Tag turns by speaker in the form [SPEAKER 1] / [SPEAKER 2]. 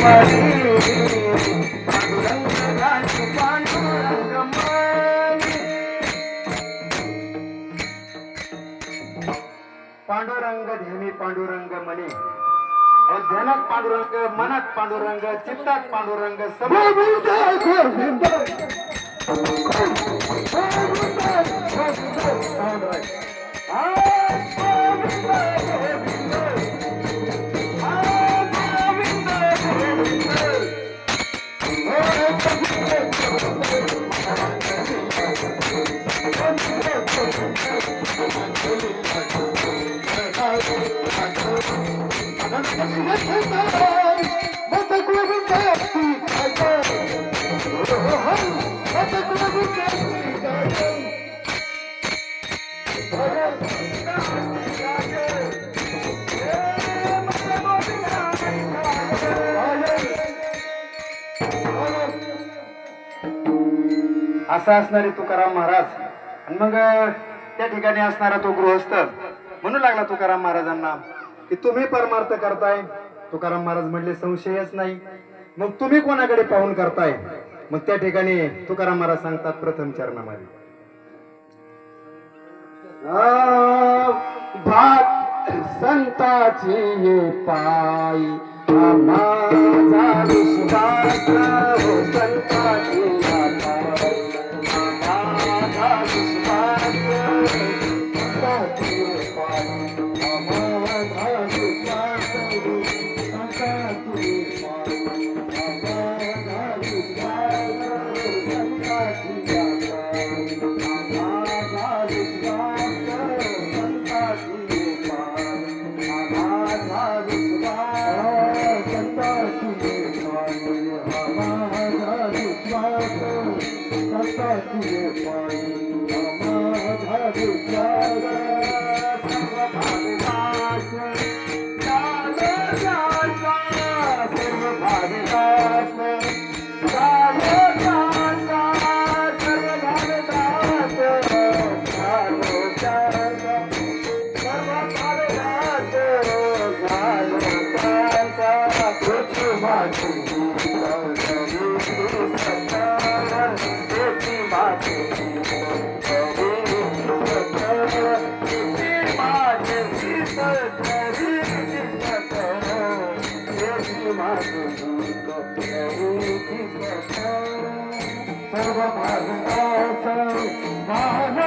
[SPEAKER 1] पांडुरंग पांडुरंग मनी पांडुरंग नेहमी पांडुरंग मनी ध्यानात पांडुरंग मनात पांडुरंग चित्तात पांडुरंग
[SPEAKER 2] सभा
[SPEAKER 1] असा असणारे तुकाराम महाराज. आणि मग त्या ठिकाणी असणारा तो गृहस्थ. म्हणू लागला तुकाराम महाराजांना की तुम्ही परमार्थ करताय. तुकाराम महाराज म्हणले संशयच नाही. मग तुम्ही कोणाकडे पाहून करताय? मग त्या ठिकाणी तुकाराम महाराज सांगतात प्रथम चरणामध्ये.
[SPEAKER 2] भात संताची ये पाय. माझा विश्वास हो संताची माझा विश्वास संताची ये सर्व भागवत मान